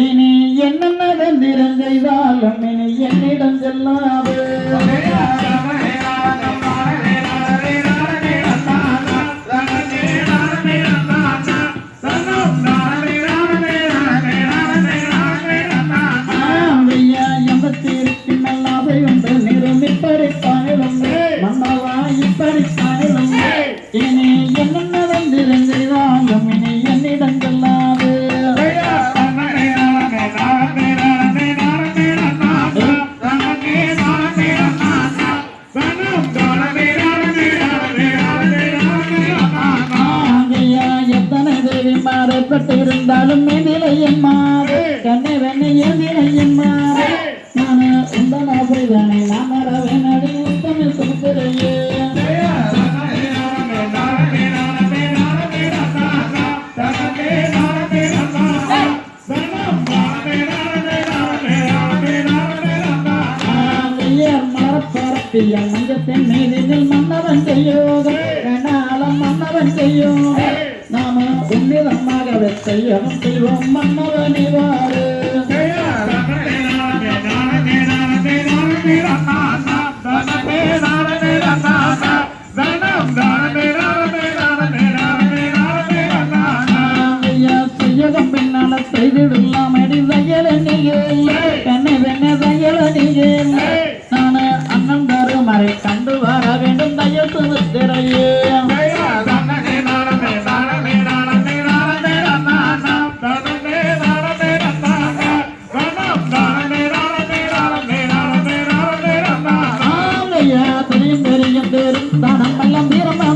இனி என்ன தந்திரம் செய்தாலும் இனி என்னிடம் செல்லாது. ஆமையா மன்னவா இனி மாறப்பட்டு இருந்தாலும் எதிலை கண்ணை வெண்ணை எதிலை நான் உந்தன் அப்படிதானே நான் வரவேன் அடி உத்தமிழ் மஞ்சத்தின் மீதினில் மன்னவன் செய்யோகம். மன்னவன் செய்யோகம். நாம உன்னிதமாக செய்யவும் செய்வோம் மன்னவன் இவாறு ஆகையா பின்னால செய்திடலாம் அடி பெரியும் பெரியும் பேரும் தானம் பள்ளம் வீரம்